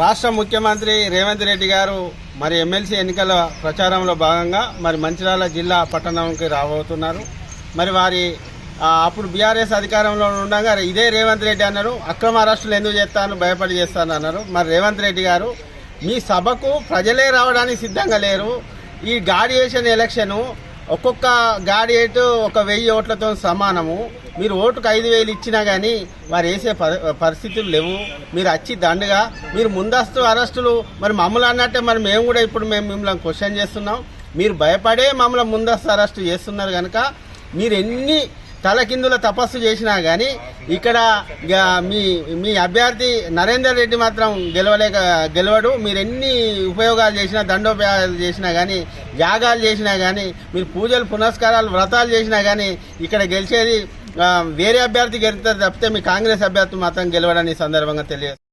రాష్ట్ర ముఖ్యమంత్రి రేవంత్ రెడ్డి గారు మరి ఎమ్మెల్సీ ఎన్నికల ప్రచారంలో భాగంగా మరి మంచిర్యాల జిల్లా పట్టణంకి రాబోతున్నారు. మరి వారి అప్పుడు బీఆర్ఎస్ అధికారంలో ఉండగా ఇదే రేవంత్ రెడ్డి అన్నారు అక్రమ అరెస్టులు ఎందుకు చేస్తాను భయపడి చేస్తాను అన్నారు. మరి రేవంత్ రెడ్డి గారు మీ సభకు ప్రజలే రావడానికి సిద్ధంగా లేరు. ఈ గాడియేషన్ ఎలక్షను ఒక్కొక్క గాడియేట్ ఒక వెయ్యి ఓట్లతో సమానము. మీరు ఓటుకు ఐదు వేలు ఇచ్చినా కానీ వారు వేసే పరిస్థితులు లేవు. మీరు వచ్చి దండగా మీరు ముందస్తు అరెస్టులు మరి మమ్మల్ని అన్నట్టే మరి మేము కూడా ఇప్పుడు మేము మిమ్మల్ని క్వశ్చన్ చేస్తున్నాం. మీరు భయపడే మమ్మల్ని ముందస్తు అరెస్టు చేస్తున్నారు కనుక మీరు ఎన్ని తలకిందుల తపస్సు చేసినా కానీ ఇక్కడ మీ మీ అభ్యర్థి నరేందర్ రెడ్డి మాత్రం గెలవలేక గెలవడు. మీరు ఎన్ని ఉపయోగాలు చేసినా దండోపయోగాలు చేసినా కానీ యాగాలు చేసినా కానీ మీరు పూజలు పునస్కారాలు వ్రతాలు చేసినా కానీ ఇక్కడ గెలిచేది వేరే అభ్యర్థి గెలుతారు తప్పితే మీ కాంగ్రెస్ అభ్యర్థి మాత్రం గెలవడని ఈ సందర్భంగా తెలియదు